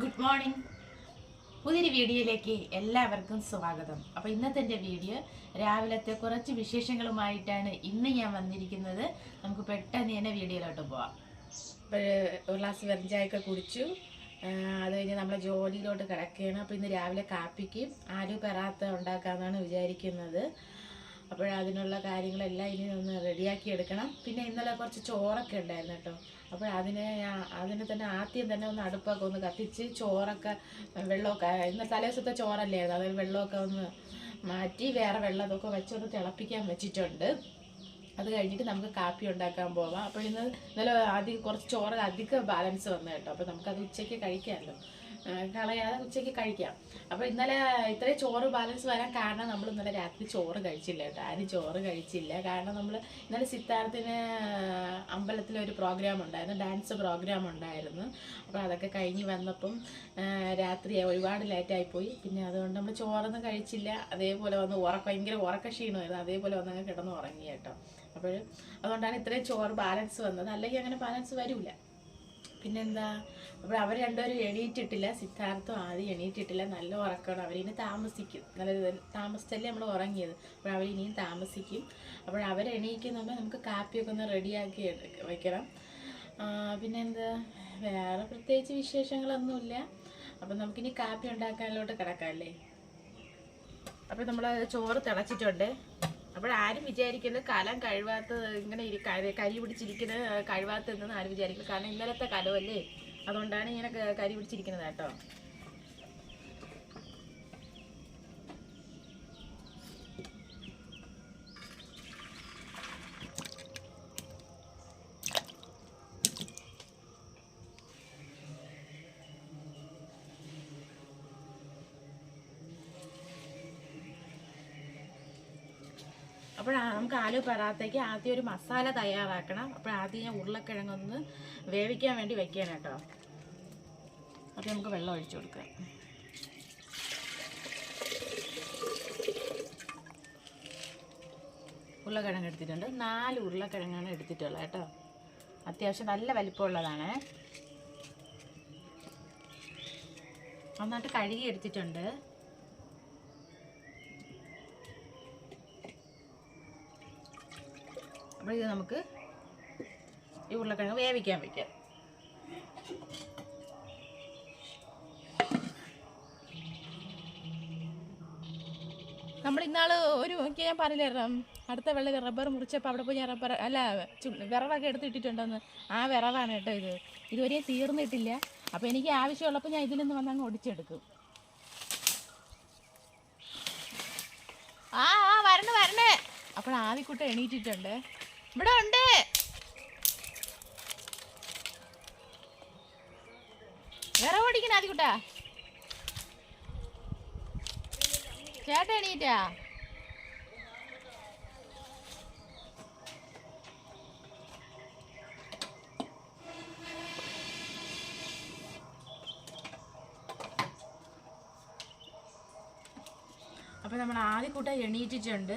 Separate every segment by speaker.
Speaker 1: Good morning പുതിയൊരു വീഡിയോയിലേക്ക് എല്ലാവർക്കും സ്വാഗതം. അപ്പോൾ ഇന്നത്തെ എന്റെ വീഡിയോ രാവിലത്തെ കുറച്ച് വിശേഷങ്ങളുമായിട്ടാണ് ഇന്ന് ഞാൻ വന്നിരിക്കുന്നത്. നമുക്ക് പെട്ടെന്ന് തന്നെ വീഡിയോയിലോട്ട് പോവാം. ഒരു ഗ്ലാസ് വെഞ്ചായൊക്കെ കുടിച്ചു. അത് കഴിഞ്ഞ് നമ്മളെ ജോലിയിലോട്ട് കിടക്കുകയാണ്. അപ്പോൾ ഇന്ന് രാവിലെ കാപ്പിക്ക് ആലു പെറാത്ത ഉണ്ടാക്കാമെന്നാണ് വിചാരിക്കുന്നത്. അപ്പോൾ അതിനുള്ള കാര്യങ്ങളെല്ലാം ഇനി ഒന്ന് റെഡിയാക്കി എടുക്കണം. പിന്നെ ഇന്നലെ കുറച്ച് ചോറൊക്കെ ഉണ്ടായിരുന്നു കേട്ടോ. അപ്പോൾ അതിനെ അതിന് തന്നെ ആദ്യം തന്നെ ഒന്ന് അടുപ്പൊക്കെ ഒന്ന് കത്തിച്ച് ചോറൊക്കെ വെള്ളമൊക്കെ ഇന്ന് തലേദിവസത്തെ ചോറല്ലേ അത് അതിൽ വെള്ളമൊക്കെ ഒന്ന് മാറ്റി വേറെ വെള്ളമൊക്കെ വെച്ചൊന്ന് തിളപ്പിക്കാൻ വെച്ചിട്ടുണ്ട്. അത് കഴിഞ്ഞിട്ട് നമുക്ക് കാപ്പി ഉണ്ടാക്കാൻ പോവാം. അപ്പോൾ ഇന്ന് ഇന്നലെ ആദ്യം കുറച്ച് ചോറ് അധികം ബാലൻസ് വന്നു കേട്ടോ. അപ്പോൾ നമുക്കത് ഉച്ചയ്ക്ക് കഴിക്കാമല്ലോ. കളയാതെ ഉച്ചയ്ക്ക് കഴിക്കാം. അപ്പോൾ ഇന്നലെ ഇത്രയും ചോറ് ബാലൻസ് വരാൻ കാരണം നമ്മൾ ഇന്നലെ രാത്രി ചോറ് കഴിച്ചില്ല കേട്ടോ. ആരും ചോറ് കഴിച്ചില്ല. കാരണം നമ്മൾ ഇന്നലെ സിത്താരത്തിന് അമ്പലത്തിൽ ഒരു പ്രോഗ്രാം ഉണ്ടായിരുന്നു. ഡാൻസ് പ്രോഗ്രാം ഉണ്ടായിരുന്നു. അപ്പോൾ അതൊക്കെ കഴിഞ്ഞ് വന്നപ്പം രാത്രി ഒരുപാട് ലേറ്റായി പോയി. പിന്നെ അതുകൊണ്ട് നമ്മൾ ചോറൊന്നും കഴിച്ചില്ല. അതേപോലെ വന്ന് ഉറക്കം ഭയങ്കര ഉറക്ക ക്ഷീണമായിരുന്നു. അതേപോലെ വന്ന് കിടന്ന് ഉറങ്ങി കേട്ടോ. അപ്പോൾ അതുകൊണ്ടാണ് ഇത്രയും ചോറ് ബാലൻസ് വന്നത്. അല്ലെങ്കിൽ അങ്ങനെ ബാലൻസ് വരില്ല പിന്നെന്താ? അപ്പോൾ അവർ രണ്ടുപേരും എണീറ്റിട്ടില്ല. സിദ്ധാർത്ഥം ആദ്യം എണീറ്റിട്ടില്ല. നല്ല ഉറക്കമാണ് അവരിനി താമസിക്കും. നല്ല താമസിച്ചല്ലേ നമ്മൾ ഉറങ്ങിയത്. അപ്പോൾ അവരിനിയും താമസിക്കും. അപ്പോൾ അവർ എണീക്കുന്നുമ്പോൾ നമുക്ക് കാപ്പിയൊക്കെ ഒന്ന് റെഡിയാക്കി വെക്കണം. പിന്നെന്താ? വേറെ പ്രത്യേകിച്ച് വിശേഷങ്ങളൊന്നുമില്ല. അപ്പം നമുക്കിനി കാപ്പി ഉണ്ടാക്കാനിലോട്ട് കിടക്കാം അല്ലേ? അപ്പം നമ്മൾ ചോറ് തിളച്ചിട്ടുണ്ട്. അപ്പോൾ ആരും വിചാരിക്കുന്നത് കലം കഴിവാത്തത് ഇങ്ങനെ കരി- പിടിച്ചിരിക്കുന്നത് കഴിവാത്തതെന്ന് ആരും വിചാരിക്കുന്നത് കാരണം ഇന്നലത്തെ കലമല്ലേ? അതുകൊണ്ടാണ് ഇങ്ങനെ കരി പിടിച്ചിരിക്കുന്നത് കേട്ടോ. അപ്പോൾ നമുക്ക് ആലു പറാത്തേക്ക് ആദ്യം ഒരു മസാല തയ്യാറാക്കണം. അപ്പോൾ ആദ്യം ഞാൻ ഉരുളക്കിഴങ്ങൊന്ന് വേവിക്കാൻ വേണ്ടി വെക്കണം കേട്ടോ. അപ്പോൾ നമുക്ക് വെള്ളം ഒഴിച്ചു കൊടുക്കാം. ഉരുളക്കിഴങ്ങ് എടുത്തിട്ടുണ്ട്. നാല് ഉരുളക്കിഴങ്ങാണ് എടുത്തിട്ടുള്ളത് കേട്ടോ. അത്യാവശ്യം നല്ല വലിപ്പമുള്ളതാണ്. നന്നായിട്ട് കഴുകി എടുത്തിട്ടുണ്ട്. അപ്പോൾ ഇത് നമുക്ക് ഈ ഉരുളക്കിഴങ്ങ് വേവിക്കാൻ വയ്ക്കാം നമ്മൾ ഇന്നാൾ ഒരു ഒക്കെ ഞാൻ പറഞ്ഞില്ലായിരുന്നു? അടുത്ത വെള്ളത്തിൽ റബ്ബർ മുറിച്ചപ്പോൾ അവിടെ പോയി ഞാൻ റബ്ബർ അല്ല വിറവൊക്കെ എടുത്തിട്ടിട്ടുണ്ടെന്ന് ആ വിറവാണ് കേട്ടോ ഇത്. ഇതുവരെ തീർന്നിട്ടില്ല. അപ്പോൾ എനിക്ക് ആവശ്യമുള്ളപ്പോൾ ഞാൻ ഇതിൽ നിന്ന് വന്ന് അങ്ങ് ഒടിച്ചെടുക്കും. ആ ആ വരണേ വരണേ. അപ്പോൾ ആദ്യക്കൂട്ടം എണീറ്റിട്ടുണ്ട്. ഇവിടെ ഉണ്ട്. വേറെ ഓടിക്കണ കുട്ടാ ചേട്ടൻ എണീറ്റാ? അപ്പോൾ നമ്മൾ ആദ്യ കൂട്ടം എണീറ്റിട്ടുണ്ട്.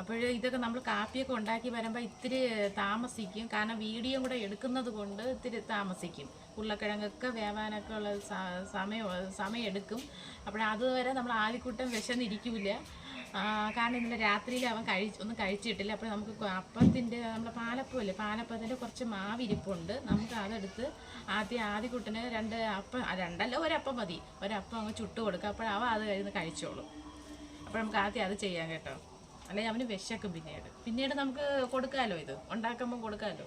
Speaker 1: അപ്പോൾ ഇതൊക്കെ നമ്മൾ കാപ്പിയൊക്കെ ഉണ്ടാക്കി വരുമ്പോൾ ഇത്തിരി താമസിക്കും. കാരണം വീഡിയോ കൂടെ എടുക്കുന്നത് കൊണ്ട് ഇത്തിരി താമസിക്കും. ഉരുളക്കിഴങ്ങൊക്കെ വേവാനൊക്കെ ഉള്ള സമയം സമയമെടുക്കും അപ്പോൾ അതുവരെ നമ്മൾ ആലിക്കൂട്ടം വിശന്നിരിക്കില്ല. കാരണം ഇന്നലെ രാത്രിയിൽ അവൻ കഴി ഒന്നും കഴിച്ചിട്ടില്ല. അപ്പോൾ നമുക്ക് അപ്പത്തിന്റെ നമ്മുടെ പാലപ്പമില്ലേ പാലപ്പത്തിന്റെ കുറച്ച് മാവിരിപ്പുണ്ട്. നമുക്ക് അതെടുത്ത് ആദ്യം ആദ്യക്കുട്ടിന് രണ്ട് അപ്പം രണ്ടല്ല ഒരപ്പം മതി. ഒരപ്പം അങ്ങ് ചുട്ട് കൊടുക്കുക അപ്പോൾ അവ അത് കഴിഞ്ഞ് കഴിച്ചോളും. അപ്പോൾ നമുക്ക് ആദ്യം അത് ചെയ്യാം കേട്ടോ. അല്ലെങ്കിൽ അവന് വിശക്കും പിന്നീട്. പിന്നീട് നമുക്ക് കൊടുക്കാമല്ലോ ഇത്? ഉണ്ടാക്കുമ്പോൾ കൊടുക്കാമല്ലോ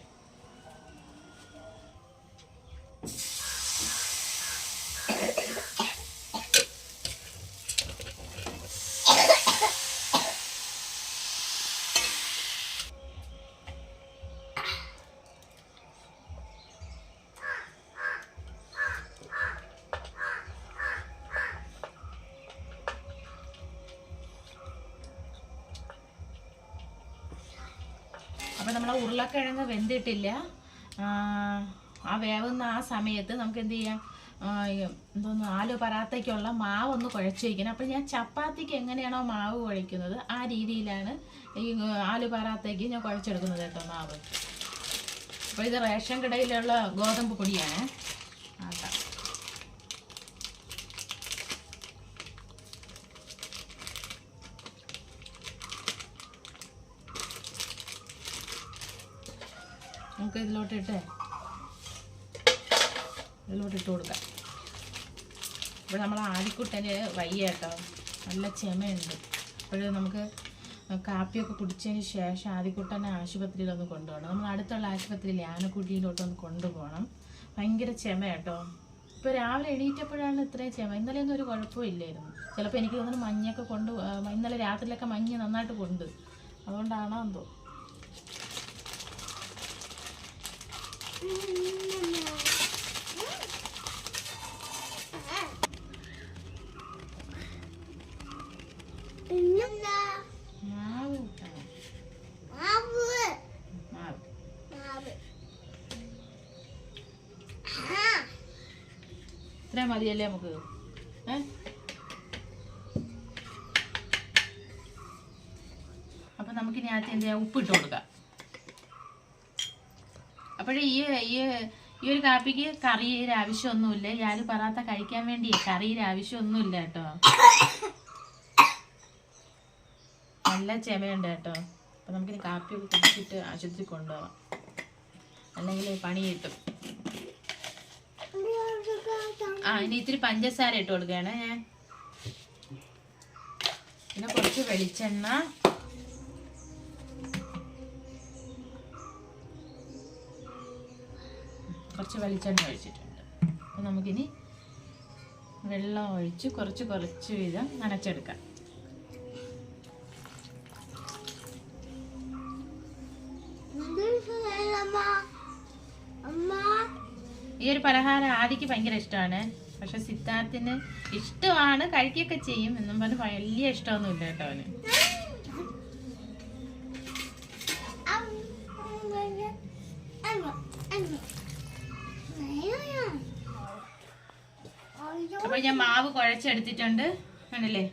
Speaker 1: അപ്പം നമ്മൾ ഉരുളക്കിഴങ്ങ് വെന്തിട്ടില്ല. ആ, ആ വേവുന്ന ആ സമയത്ത് നമുക്ക് എന്ത് ചെയ്യാം? ആ, എന്തോന്ന് ആലു പറാത്തയ്ക്കുള്ള മാവ് ഒന്ന് കുഴച്ച് വയ്ക്കണം അപ്പം ഞാൻ ചപ്പാത്തിക്ക് എങ്ങനെയാണോ മാവ് കുഴയ്ക്കുന്നത് ആ രീതിയിലാണ് ഈ ആലു പറാത്തയ്ക്ക് ഞാൻ കുഴച്ചെടുക്കുന്നത് കേട്ടോ മാവ്. അപ്പോൾ ഇത് റേഷൻ കടയിലുള്ള ഗോതമ്പ് പൊടിയാണ്. ആട്ടാ. നമുക്ക് ഇതിലോട്ട് ഇട്ട് ഇതിലോട്ട് ഇട്ട് കൊടുക്കാം. ഇപ്പോൾ നമ്മൾ ആലിക്കുട്ടന് വയ്യ കേട്ടോ. നല്ല ചെമയുണ്ട് അപ്പോൾ നമുക്ക് കാപ്പിയൊക്കെ കുടിച്ചതിന് ശേഷം ആദ്യക്കുട്ടനെ ആശുപത്രിയിലൊന്ന് കൊണ്ടുപോകണം. നമ്മൾ അടുത്തുള്ള ആശുപത്രിയിൽ ആനക്കുട്ടിയിലോട്ടൊന്ന് കൊണ്ടുപോകണം. ഭയങ്കര ചെമ കേട്ടോ. ഇപ്പോൾ രാവിലെ എണീറ്റപ്പോഴാണ് ഇത്രയും ചെമ ഇന്നലെയൊന്നും ഒരു ഒരു കുഴപ്പമില്ലായിരുന്നു ചിലപ്പോൾ എനിക്ക് തോന്നുന്നു മഞ്ഞൊക്കെ കൊണ്ട് ഇന്നലെ രാത്രിയിലൊക്കെ മഞ്ഞ് നന്നായിട്ട് കൊണ്ട്. അതുകൊണ്ടാണോ എന്തോ മാവ് കൂട്ടണം മാവ് ഇത്രയും മതിയല്ലേ നമുക്ക്? ഏ? അപ്പം നമുക്കിനി ആദ്യം എന്ത് ചെയ്യാം ഉപ്പിട്ട് കൊടുക്കാം. അപ്പോഴേ ഈ ഈ ഈ ഒരു കാപ്പിക്ക് കറിയുടെ ആവശ്യമൊന്നുമില്ല ഞാൻ പറാത്ത കഴിക്കാൻ വേണ്ടി കറിയുടെ ആവശ്യമൊന്നുമില്ല കേട്ടോ. നല്ല ചെമയുണ്ട് കേട്ടോ. അപ്പം നമുക്കിനി കാപ്പി കുടിച്ചിട്ട് ആശുപത്രി കൊണ്ടുപോവാം. അല്ലെങ്കിൽ പണി കിട്ടും. ആ ഇനി ഇത്തിരി പഞ്ചസാര ഇട്ട് കൊടുക്കുകയാണ്. ഞാൻ പിന്നെ കുറച്ച് വെളിച്ചെണ്ണ. കുറച്ച് വെളിച്ചെണ്ണ ഒഴിച്ചിട്ടുണ്ട്. അപ്പം നമുക്കിനി വെള്ളം ഒഴിച്ച് കുറച്ച് കുറച്ച് വീതം നനച്ചെടുക്കാം ഈ ഒരു പലഹാരം ആദിക്ക് ഭയങ്കര ഇഷ്ടമാണ്. പക്ഷെ സിദ്ധാർത്ഥിന് ഇഷ്ടമാണ് കഴിക്കുകയൊക്കെ ചെയ്യും എന്നും പറഞ്ഞ് വലിയ ഇഷ്ടമൊന്നുമില്ല കേട്ടോ അവന് അപ്പോൾ ഞാൻ മാവ് കുഴച്ചെടുത്തിട്ടുണ്ട്. ആണല്ലേ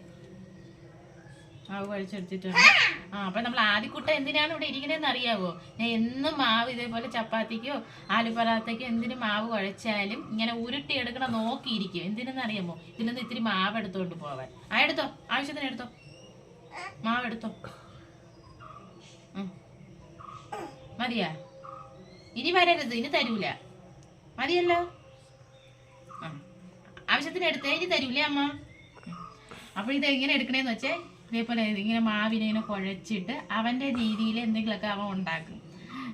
Speaker 1: മാവ് കുഴച്ചെടുത്തിട്ടുണ്ട്. ആ അപ്പം നമ്മൾ ആദ്യക്കുട്ട എന്തിനാണ് ഇവിടെ ഇരിക്കണേന്ന് അറിയാവോ? ഞാൻ എന്നും മാവ് ഇതേപോലെ ചപ്പാത്തിക്കോ ആലു പറാത്തക്കോ എന്തിനു മാവ് കുഴച്ചാലും ഇങ്ങനെ ഉരുട്ടി എടുക്കണം നോക്കിയിരിക്കും. എന്തിനെന്ന് അറിയാമോ? ഇതിൽ നിന്ന് ഇത്തിരി മാവ് എടുത്തോണ്ട് പോവാൻ. ആ എടുത്തോ. ആവശ്യത്തിന് എടുത്തോ. മാവ് എടുത്തോ. മതിയാ? ഇനി വരരുത്. ഇനി തരൂല. മതിയല്ലോ? ആവശ്യത്തിന് എടുത്തേ ഇനി തരൂലേ അമ്മ? അപ്പോൾ ഇത് എങ്ങനെ എടുക്കണേന്ന് വെച്ചേ ഇതേപോലെ ഇങ്ങനെ മാവിനെ ഇങ്ങനെ കുഴച്ചിട്ട് അവന്റെ രീതിയിൽ എന്തെങ്കിലുമൊക്കെ അവൻ ഉണ്ടാക്കും.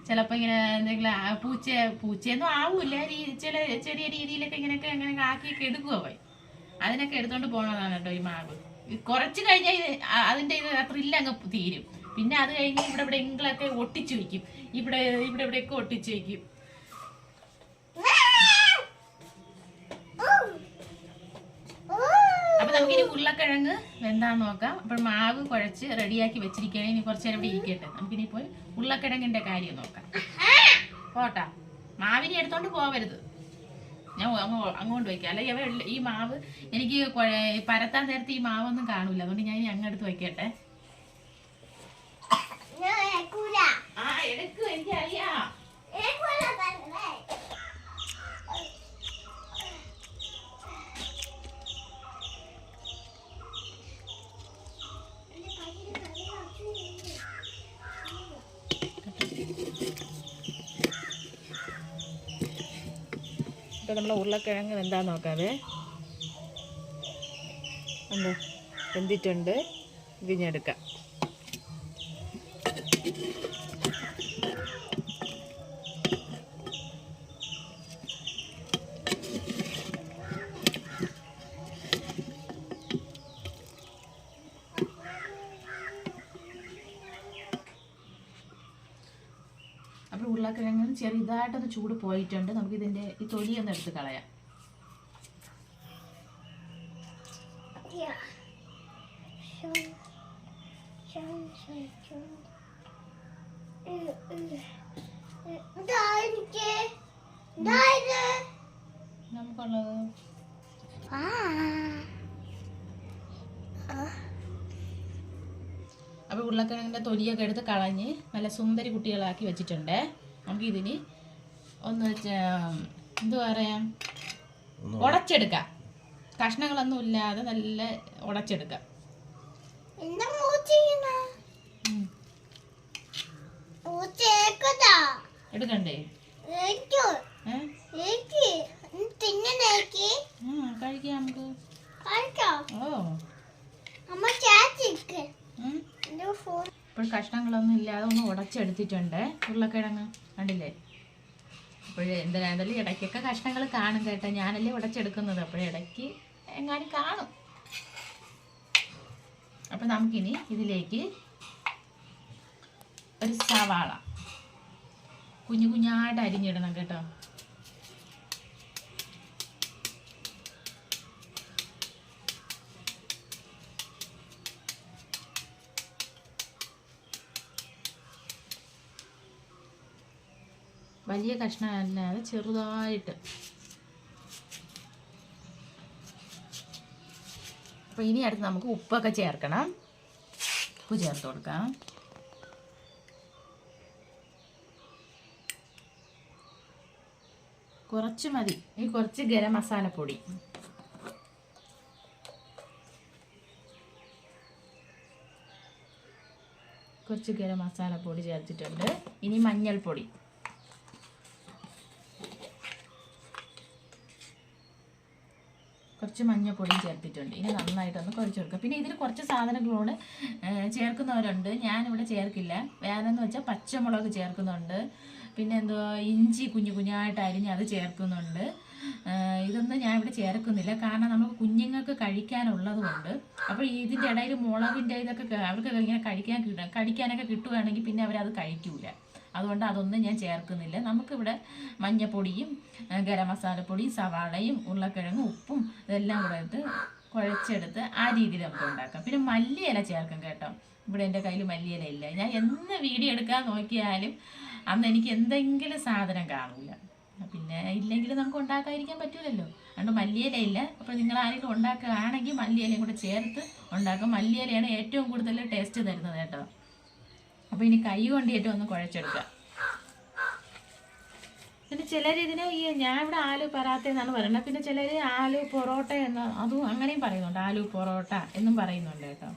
Speaker 1: ചിലപ്പോൾ ഇങ്ങനെ എന്തെങ്കിലും പൂച്ച പൂച്ചയൊന്നും ആവൂല ചില ചെറിയ രീതിയിലൊക്കെ ഇങ്ങനെയൊക്കെ അങ്ങനെയൊക്കെ ആക്കിയൊക്കെ എടുക്കുക അവൻ. അതിനൊക്കെ എടുത്തോണ്ട് പോണതാണ് കേട്ടോ ഈ മാവ്. കുറച്ച് കഴിഞ്ഞാൽ അതിന്റെ ഇത് ത്രില്ല് അങ്ങ് തീരും. പിന്നെ അത് കഴിഞ്ഞ് ഇവിടെ എങ്കിലൊക്കെ ഒട്ടിച്ചു വയ്ക്കും ഇവിടെ ഇവിടെ ഇവിടെയൊക്കെ ഒട്ടിച്ചു വെക്കും അപ്പൊ നമുക്കിനി ഉരുളക്കിഴങ്ങ് വെന്താന്ന് നോക്കാം. അപ്പോൾ മാവ് കുഴച്ച് റെഡിയാക്കി വെച്ചിരിക്കുകയാണ്. ഇനി കുറച്ച് നേരം ഇവിടെ ഇരിക്കട്ടെ. നമുക്കിനി പോയി ഉരുളക്കിഴങ്ങിന്റെ കാര്യം നോക്കാം. പോട്ടാ. മാവിനി എടുത്തോണ്ട് പോവരുത്. ഞാൻ അങ്ങോ- അങ്ങോട്ട് വയ്ക്കാം. അല്ലെങ്കിൽ അവ ഈ മാവ് എനിക്ക് പരത്താൻ നേരത്തെ ഈ മാവൊന്നും കാണൂല അതുകൊണ്ട് ഞാൻ ഇനി അങ്ങെടുത്ത് വയ്ക്കട്ടെ. ആ എടുക്കും. എനിക്കറിയാം. ഇപ്പം നമ്മൾ ഉരുളക്കിഴങ്ങ് വെന്താ നോക്കാവേ. എന്താ വെന്തിട്ടുണ്ട്. ഇതിഞ്ഞെടുക്കാം അപ്പോൾ ഉരുളക്കിഴങ്ങിന് ചെറുതായിട്ടൊന്ന് ചൂട് പോയിട്ടുണ്ട്. നമുക്ക് ഇതിന്റെ ഈ തൊലിയൊന്ന് എടുത്ത് കളയാം. നമുക്കുള്ളത്? അപ്പോൾ ഉരുളക്കിഴങ്ങിന്റെ തൊലിയൊക്കെ എടുത്ത് കളഞ്ഞ് നല്ല സുന്ദരി കുട്ടികളാക്കി വെച്ചിട്ടുണ്ട്. നമുക്ക് ഇതിന് ഒന്ന് എന്തു പറയാ? ഉടച്ചെടുക്കാം. കഷ്ണങ്ങളൊന്നും ഇല്ലാതെ നല്ല ഉടച്ചെടുക്കാം. എടുക്കണ്ടേ? കഴിക്കാം നമുക്ക്. ഓ. ഇപ്പോൾ കഷ്ണങ്ങളൊന്നും ഇല്ലാതെ ഒന്ന് ഉടച്ചെടുത്തിട്ടുണ്ട്. ഉരുളക്കിഴങ്ങ് കണ്ടില്ലേ? അപ്പോഴേ എന്തായാലും ഇടയ്ക്കൊക്കെ കഷ്ണങ്ങൾ കാണും കേട്ടോ. ഞാനല്ലേ ഉടച്ചെടുക്കുന്നത്. അപ്പോഴേ ഇടയ്ക്ക് എങ്ങാനും കാണും. അപ്പം നമുക്കിനി ഇതിലേക്ക് ഒരു സവാള കുഞ്ഞു കുഞ്ഞായിട്ട് അരിഞ്ഞിടണം കേട്ടോ. വലിയ കഷ്ണമല്ലാതെ ചെറുതായിട്ട്. അപ്പോൾ ഇനി അടുത്ത് നമുക്ക് ഉപ്പൊക്കെ ചേർക്കണം. ഉപ്പ് ചേർത്ത് കൊടുക്കാം. കുറച്ച് മതി. ഈ കുറച്ച് ഗരം മസാലപ്പൊടി കുറച്ച് ഗരം മസാലപ്പൊടി ചേർത്തിട്ടുണ്ട്. ഇനി മഞ്ഞൾപ്പൊടി. കുറച്ച് മഞ്ഞപ്പൊടിയും ചേർത്തിട്ടുണ്ട്. ഇനി നന്നായിട്ടൊന്ന് കുഴച്ച് കൊടുക്കുക പിന്നെ ഇതിൽ കുറച്ച് സാധനങ്ങളോട് ചേർക്കുന്നവരുണ്ട്. ഞാനിവിടെ ചേർക്കില്ല. വേറെ എന്ന് വെച്ചാൽ പച്ചമുളക് ചേർക്കുന്നുണ്ട്. പിന്നെ എന്തോ ഇഞ്ചി കുഞ്ഞു കുഞ്ഞായിട്ട് അരിഞ്ഞ് അത് ചേർക്കുന്നുണ്ട്. ഇതൊന്നും ഞാൻ ഇവിടെ ചേർക്കുന്നില്ല. കാരണം നമുക്ക് കുഞ്ഞുങ്ങൾക്ക് കഴിക്കാനുള്ളത് കൊണ്ട് അപ്പോൾ ഇതിന്റെ ഇടയിൽ മുളകിന്റെ ഇതൊക്കെ അവർക്ക് ഇങ്ങനെ കഴിക്കാൻ കിട്ടും കടിക്കാനൊക്കെ കിട്ടുകയാണെങ്കിൽ പിന്നെ അവരത് കഴിക്കൂല. അതുകൊണ്ട് അതൊന്നും ഞാൻ ചേർക്കുന്നില്ല. നമുക്കിവിടെ മഞ്ഞപ്പൊടിയും ഗരം മസാലപ്പൊടിയും സവാളയും ഉരുളക്കിഴങ്ങും ഉപ്പും ഇതെല്ലാം കൂടെ ഇട്ട് കുഴച്ചെടുത്ത് ആ രീതിയിൽ നമുക്ക് ഉണ്ടാക്കാം. പിന്നെ മല്ലിയില ചേർക്കും കേട്ടോ. ഇവിടെ എന്റെ കയ്യിൽ മല്ലിയില ഇല്ല. ഞാൻ എന്ന് വീഡിയോ എടുക്കാൻ നോക്കിയാലും അന്ന് എനിക്ക് എന്തെങ്കിലും സാധനം കാണില്ല പിന്നെ ഇല്ലെങ്കിൽ നമുക്ക് ഉണ്ടാക്കാതിരിക്കാൻ പറ്റൂലല്ലോ. അതുകൊണ്ട് മല്ലിയില ഇല്ല. അപ്പോൾ നിങ്ങൾ ആരെങ്കിലും ഉണ്ടാക്കുകയാണെങ്കിൽ മല്ലിയിലയും കൂടെ ചേർത്ത് ഉണ്ടാക്കും. മല്ലിയിലയാണ് ഏറ്റവും കൂടുതൽ ടേസ്റ്റ് തരുന്നത് കേട്ടോ. അപ്പോൾ ഇനി കൈ കൊണ്ട് ഏറ്റവും ഒന്ന് കുഴച്ചെടുക്കുക പിന്നെ ചിലർ ഇതിന് ഈ ഞാൻ ഇവിടെ ആലു പറാത്ത എന്നാണ് പറയുന്നത്. പിന്നെ ചിലർ ആലു പൊറോട്ട എന്ന് അതും അങ്ങനെയും പറയുന്നുണ്ട്. ആലു പൊറോട്ട എന്നും പറയുന്നുണ്ട് കേട്ടോ.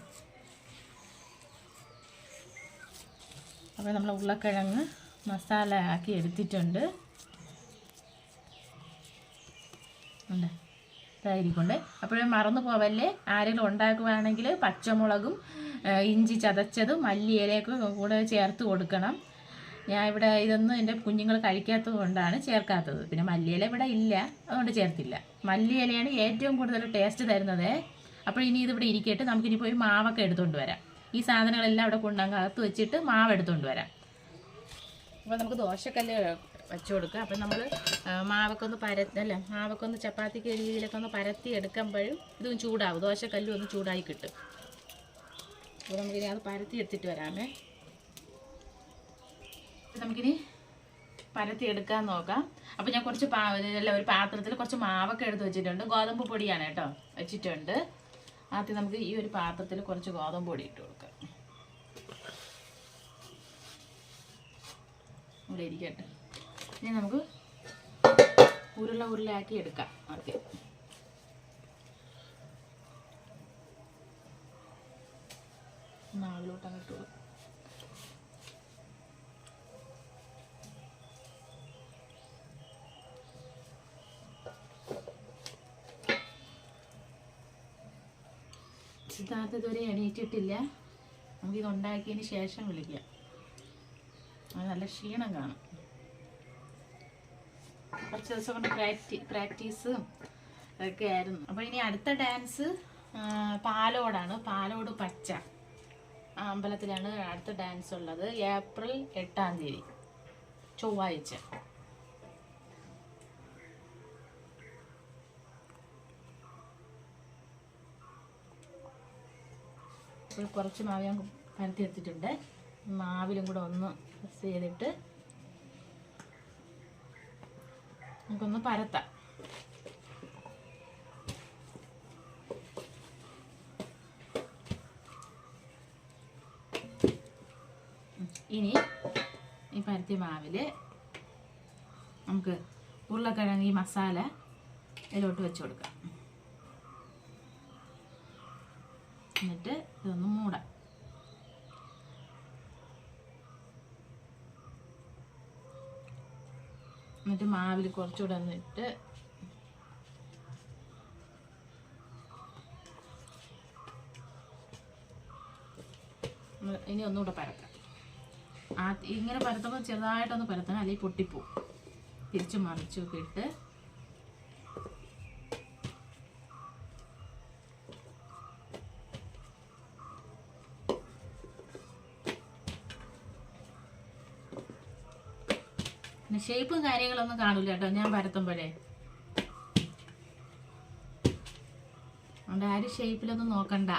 Speaker 1: അപ്പോൾ നമ്മൾ ഉരുളക്കിഴങ്ങ് മസാല ആക്കി എടുത്തിട്ടുണ്ട്. ഉണ്ട്. ഇതായിരിക്കൊണ്ട് അപ്പോഴും മറന്നു പോവല്ലേ? ആരെങ്കിലും ഉണ്ടാക്കുവാണെങ്കിൽ പച്ചമുളകും ഇഞ്ചി ചതച്ചതും മല്ലിയിലയൊക്കെ കൂടെ ചേർത്ത് കൊടുക്കണം. ഞാൻ ഇവിടെ ഇതൊന്നും എന്റെ കുഞ്ഞുങ്ങൾ കഴിക്കാത്തത് കൊണ്ടാണ് ചേർക്കാത്തത്. പിന്നെ മല്ലിയില ഇവിടെ ഇല്ല. അതുകൊണ്ട് ചേർത്തില്ല. മല്ലിയിലയാണ് ഏറ്റവും കൂടുതൽ ടേസ്റ്റ് തരുന്നത്. അപ്പോൾ ഇനി ഇതിവിടെ ഇരിക്കട്ടെ. നമുക്കിനി പോയി മാവൊക്കെ എടുത്തുകൊണ്ട് വരാം. ഈ സാധനങ്ങളെല്ലാം അവിടെ അകത്ത് വെച്ചിട്ട് മാവ് എടുത്തുകൊണ്ട് വരാം. അപ്പോൾ നമുക്ക് ദോശക്കല്ല് വെച്ച് കൊടുക്കുക അപ്പം നമ്മൾ മാവൊക്കെ ഒന്ന് പരത്തി അല്ല? മാവൊക്കെ ഒന്ന് ചപ്പാത്തിക്ക് രീതിയിലൊക്കെ ഒന്ന് പരത്തി എടുക്കുമ്പോഴും ഇതും ചൂടാവും. ദോശക്കല്ലും ഒന്ന് ചൂടായി കിട്ടും. അപ്പോൾ നമുക്കിനി അത് പരത്തി എടുത്തിട്ട് വരാമേ. നമുക്കിനി പരത്തി എടുക്കാൻ നോക്കാം. അപ്പോൾ ഞാൻ കുറച്ച് പാ അല്ല ഒരു പാത്രത്തിൽ കുറച്ച് മാവൊക്കെ എടുത്ത് വെച്ചിട്ടുണ്ട്. ഗോതമ്പ് പൊടിയാണ് കേട്ടോ വെച്ചിട്ടുണ്ട്. ആദ്യം നമുക്ക് ഈ ഒരു പാത്രത്തിൽ കുറച്ച് ഗോതമ്പ് പൊടി ഇട്ട് കൊടുക്കാം. ഇവിടെ ഇരിക്കട്ടെ ഇനി നമുക്ക് ഉരുള ഉരുളയാക്കി എടുക്കാം. ഓക്കെ. മാവിലോട്ട് അങ്ങോട്ട് കൊടുക്കാം. സിദ്ധാർത്ഥ എണീറ്റിട്ടില്ല. നമുക്കിത് ഉണ്ടാക്കിയതിന് ശേഷം വിളിക്കാം. നല്ല ക്ഷീണം കാണും. കുറച്ച് ദിവസം കൊണ്ട് പ്രാക്ടി പ്രാക്ടീസും ഒക്കെ ആയിരുന്നു. അപ്പോൾ ഇനി അടുത്ത ഡാൻസ് പാലോടാണ്. പാലോട് പച്ച. അമ്പലത്തിലാണ് അടുത്ത ഡാൻസ് ഉള്ളത്. ഏപ്രിൽ എട്ടാം തീയതി. ചൊവ്വാഴ്ച. കുറച്ച് മാവ് ഞാൻ പരത്തി എടുത്തിട്ടുണ്ട്. മാവിലും കൂടെ ഒന്ന് മിക്സ് ചെയ്തിട്ട് നമുക്കൊന്ന് പരത്താം. ഇനി ഈ പരത്തിയ മാവിൽ നമുക്ക് ഉരുളക്കിഴങ്ങ് ഈ മസാല ഇതിലോട്ട് വെച്ച് കൊടുക്കാം. എന്നിട്ട് ഇതൊന്ന് മൂടാം. എന്നിട്ട് മാവിൽ കുറച്ചുകൂടെ ഒന്നിട്ട് ഇനി ഒന്നുകൂടെ പരത്താം. ആ ഇങ്ങനെ പരത്തുമ്പോൾ ചെറുതായിട്ടൊന്ന് പരത്തണം അല്ലെങ്കിൽ പൊട്ടിപ്പോവും. തിരിച്ചു മറിച്ചൊക്കെ ഇട്ട് ഷേപ്പും കാര്യങ്ങളൊന്നും കാണൂല കേട്ടോ ഞാൻ പരത്തുമ്പോഴേ. അതുകൊണ്ട് ആ ഒരു ഷേപ്പിലൊന്നും നോക്കണ്ട.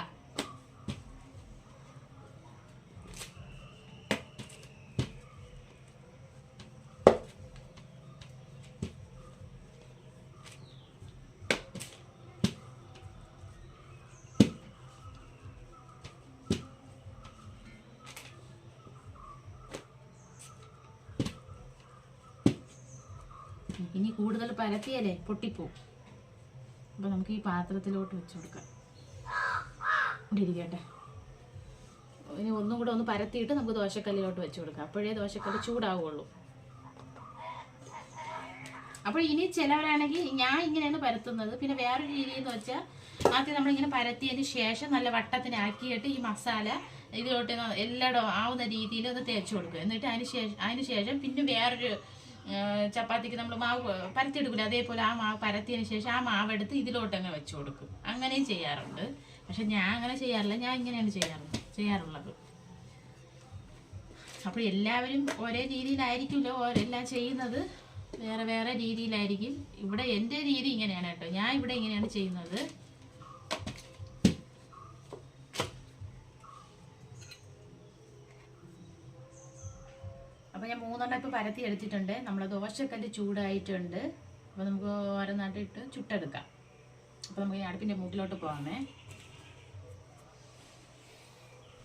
Speaker 1: ഇനി കൂടുതൽ പരത്തിയാലേ പൊട്ടിപ്പോവും അപ്പോൾ നമുക്ക് ഈ പാത്രത്തിലോട്ട് വെച്ച് കൊടുക്കാം. ഇവിടെ ഇനി ഒന്നും കൂടെ ഒന്ന് പരത്തിയിട്ട് നമുക്ക് ദോശക്കല്ലിലോട്ട് വെച്ച് കൊടുക്കാം. അപ്പോഴേ ദോശക്കല്ല് ചൂടാവുള്ളൂ. അപ്പോൾ ഇനി ചിലവരാണെങ്കിൽ ഞാൻ ഇങ്ങനെയാണ് പരത്തുന്നത്. പിന്നെ വേറൊരു രീതി എന്ന് വെച്ചാൽ ആദ്യം നമ്മളിങ്ങനെ പരത്തിയതിന് ശേഷം നല്ല വട്ടത്തിനാക്കിയിട്ട് ഈ മസാല ഇതിലോട്ട് ന- ആവുന്ന രീതിയിൽ ഒന്ന് തേച്ച് കൊടുക്കുക. എന്നിട്ട് അതിന് ശേഷം അതിന് ശേഷം പിന്നെ വേറൊരു ചപ്പാത്തിക്ക് നമ്മൾ മാവ് പരത്തിയെടുക്കില്ല? അതേപോലെ ആ മാവ് പരത്തിയതിന് ശേഷം ആ മാവ് എടുത്ത് ഇതിലോട്ട് അങ്ങ് വെച്ച് കൊടുക്കും. അങ്ങനെയും ചെയ്യാറുണ്ട്. പക്ഷെ ഞാൻ അങ്ങനെ ചെയ്യാറില്ല. ഞാൻ ഇങ്ങനെയാണ് ചെയ്യാറുള്ളത് ചെയ്യാറുള്ളത്. അപ്പോൾ എല്ലാവരും ഒരേ രീതിയിലായിരിക്കുമല്ലോ ഓരെല്ലാം ചെയ്യുന്നത്. വേറെ വേറെ രീതിയിലായിരിക്കും. ഇവിടെ എന്റെ രീതി ഇങ്ങനെയാണ് കേട്ടോ. ഞാൻ ഇവിടെ ഇങ്ങനെയാണ് ചെയ്യുന്നത് അപ്പോൾ ഞാൻ മൂന്നെണ്ണം ഇപ്പോൾ പരത്തി എടുത്തിട്ടുണ്ട്. നമ്മൾ ദോശക്കല്ല് ചൂടായിട്ടുണ്ട്. അപ്പോൾ നമുക്ക് ഓരോന്നായിട്ട് ചുട്ടെടുക്കാം. അപ്പോൾ നമുക്ക് അടുപ്പിന്റെ മൂട്ടിലോട്ട് പോകാമേ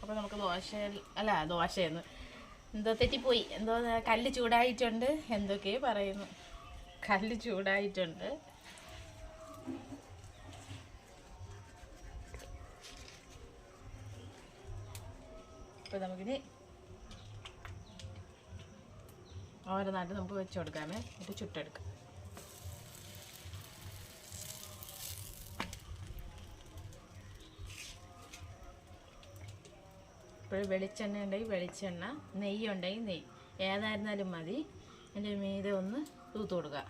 Speaker 1: അപ്പോൾ നമുക്ക് ദോശ അല്ല ദോശയെന്ന്. എന്തോ തെറ്റിപ്പോയി. എന്തോ കല്ല് ചൂടായിട്ടുണ്ട് എന്തൊക്കെയോ പറയുന്നു. കല്ല് ചൂടായിട്ടുണ്ട്. അപ്പോൾ നമുക്കിനി ഓരോന്നായിട്ട് നമുക്ക് വെച്ച് കൊടുക്കാമേ. ഇത് ചുട്ടെടുക്കാം. ഇപ്പോൾ വെളിച്ചെണ്ണ ഉണ്ടെങ്കിൽ വെളിച്ചെണ്ണ നെയ്യ് ഉണ്ടെങ്കിൽ നെയ്യ്. ഏതായിരുന്നാലും മതി. എന്റെ മീതെ ഒന്ന് തൂത്ത് കൊടുക്കുക.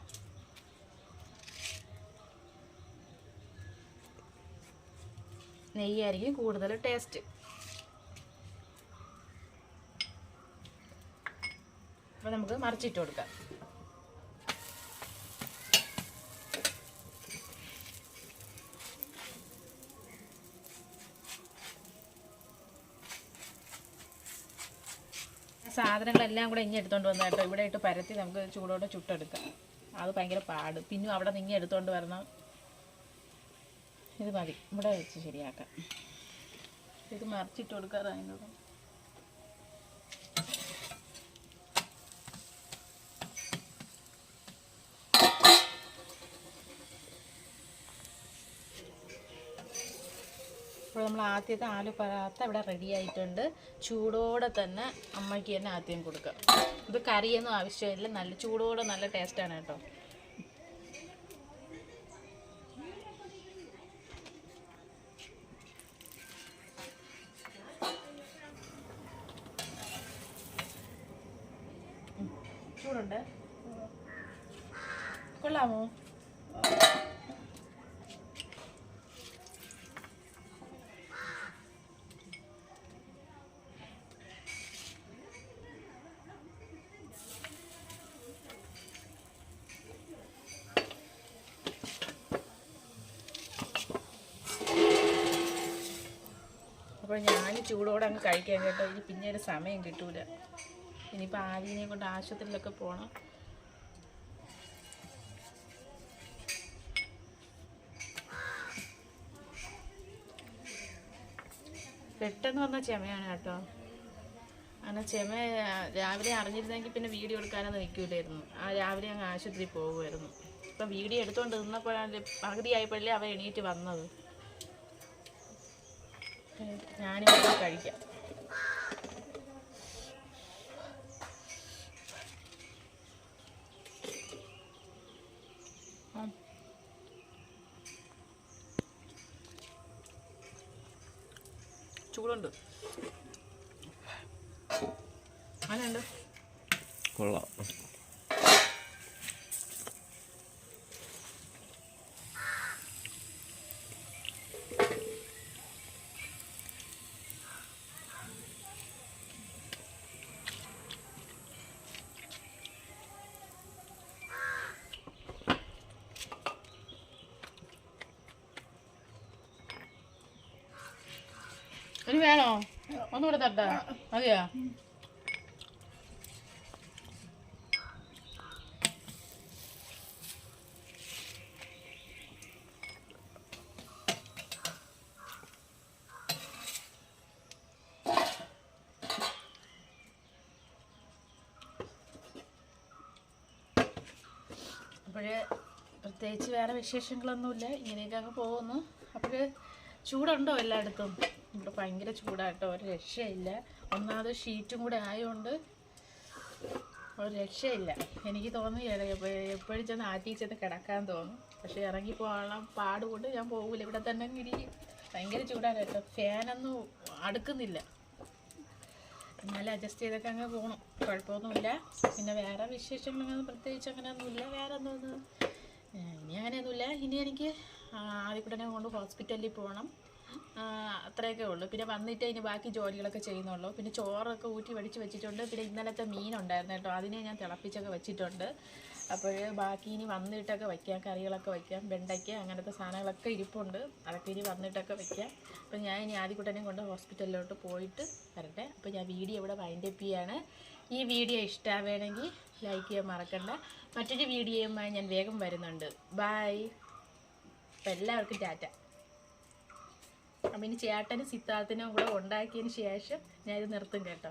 Speaker 1: നെയ്യായിരിക്കും കൂടുതൽ ടേസ്റ്റ്. അപ്പോൾ നമുക്ക് മറിച്ചിട്ട് കൊടുക്കാം. സാധനങ്ങളെല്ലാം കൂടെ ഇങ്ങനെ എടുത്തോണ്ട് വന്ന കേട്ടോ. ഇവിടെ ഇട്ട് പരത്തി നമുക്ക് ചൂടോടെ ചുട്ടെടുക്കാം. അത് ഭയങ്കര പാട്. പിന്നെ അവിടെ നിന്ന് എടുത്തോണ്ട് വരണം. ഇത് മതി. ഇവിടെ വെച്ച് ശരിയാക്കാം. ഇത് മറിച്ചിട്ട് കൊടുക്കാറായത് നമ്മൾ ആദ്യത്തെ ആലു പറാത്ത ഇവിടെ റെഡി ആയിട്ടുണ്ട്. ചൂടോടെ തന്നെ അമ്മയ്ക്ക് തന്നെ ആദ്യം കൊടുക്കുക ഇത് കറിയൊന്നും ആവശ്യമില്ല. നല്ല ചൂടോടെ നല്ല ടേസ്റ്റാണ് കേട്ടോ. അപ്പോൾ ഞാൻ ചൂടോടെ അങ്ങ് കഴിക്കാൻ കേട്ടോ. ഇനി പിന്നീട് സമയം കിട്ടൂല. ഇനിയിപ്പോൾ ആദ്യനെ കൊണ്ട് ആശുപത്രിയിലൊക്കെ പോകണം പെട്ടെന്ന് വന്ന ചെമയാണ് കേട്ടോ. അങ്ങനെ ചെമ രാവിലെ അറിഞ്ഞിരുന്നെങ്കിൽ പിന്നെ വീഡിയോ എടുക്കാനൊന്നും നിൽക്കില്ലായിരുന്നു. ആ രാവിലെ അങ്ങ് ആശുപത്രി പോകുമായിരുന്നു. ഇപ്പം വീഡിയോ എടുത്തുകൊണ്ട് നിന്നപ്പോഴാണ് പകുതിയായപ്പോഴല്ലേ അവ എണീറ്റ് വന്നത്. ഞാനിവിടെ കഴിക്കാം. ചൂടുണ്ട്. അങ്ങനെയുണ്ട്
Speaker 2: കൊള്ളാം.
Speaker 1: ഒന്നുകൂടെ തട്ടാ. മതിയാ? പ്രത്യേകിച്ച് വേറെ വിശേഷങ്ങളൊന്നുമില്ല. ഇങ്ങനെയൊക്കെ അങ്ങ് പോകുന്നു. അപ്പോൾ ചൂടുണ്ടോ എല്ലായിടത്തും? ഭയങ്കര ചൂടാട്ടോ ഒരു രക്ഷയില്ല. ഒന്നാമത് ഷീറ്റും കൂടെ ആയതുകൊണ്ട് ഒരു രക്ഷയില്ല. എനിക്ക് തോന്നി എപ്പോഴും ചെന്ന് ആറ്റി ചെന്ന് കിടക്കാൻ തോന്നും പക്ഷെ ഇറങ്ങി പാടുകൊണ്ട് പാട് കൊണ്ട് ഞാൻ പോകില്ല ഇവിടെ തന്നെ ഇരിക്കും. ഭയങ്കര ചൂടാണ് കേട്ടോ. ഫാനൊന്നും അടുക്കുന്നില്ല. എന്നാലും അഡ്ജസ്റ്റ് ചെയ്തൊക്കെ അങ്ങ് പോകണം കുഴപ്പമൊന്നുമില്ല. പിന്നെ വേറെ വിശേഷങ്ങളൊന്നും പ്രത്യേകിച്ച് അങ്ങനെയൊന്നുമില്ല. വേറെ ഒന്നും ഇനി അങ്ങനെയൊന്നുമില്ല. ഇനി എനിക്ക് ആദ്യക്കുട്ടനെ കൊണ്ട് ഹോസ്പിറ്റലിൽ പോകണം. അത്രയൊക്കെ ഉള്ളൂ. പിന്നെ വന്നിട്ട് ഇനി ബാക്കി ജോലികളൊക്കെ ചെയ്യുന്നുള്ളൂ. പിന്നെ ചോറൊക്കെ ഊറ്റി വടിച്ച് വെച്ചിട്ടുണ്ട്. പിന്നെ ഇന്നലത്തെ മീനുണ്ടായിരുന്നു കേട്ടോ. അതിനെ ഞാൻ തിളപ്പിച്ചൊക്കെ വെച്ചിട്ടുണ്ട്. അപ്പോൾ ബാക്കി ഇനി വന്നിട്ടൊക്കെ വയ്ക്കാം. കറികളൊക്കെ വയ്ക്കാം. വെണ്ടയ്ക്ക അങ്ങനത്തെ സാധനങ്ങളൊക്കെ ഇരിപ്പുണ്ട്. അതൊക്കെ ഇനി വന്നിട്ടൊക്കെ വയ്ക്കാം. അപ്പോൾ ഞാൻ ഇനി ആദ്യക്കുട്ടനെ കൊണ്ട് ഹോസ്പിറ്റലിലോട്ട് പോയിട്ട് വരട്ടെ. അപ്പോൾ ഞാൻ വീഡിയോ ഇവിടെ വൈൻഡപ്പ് ചെയ്യാണ്. ഈ വീഡിയോ ഇഷ്ടമാവുകയാണെങ്കിൽ ലൈക്ക് ചെയ്യാൻ മറക്കണ്ട. മറ്റൊരു വീഡിയോയുമായി ഞാൻ വേഗം വരുന്നുണ്ട്. ബായ് അപ്പം എല്ലാവർക്കും ടാറ്റ. അപ്പം ഇനി ചേട്ടനും സിദ്ധാർത്ഥിനും കൂടെ ഉണ്ടാക്കിയതിന് ശേഷം ഞാനിത് നിർത്തും കേട്ടോ.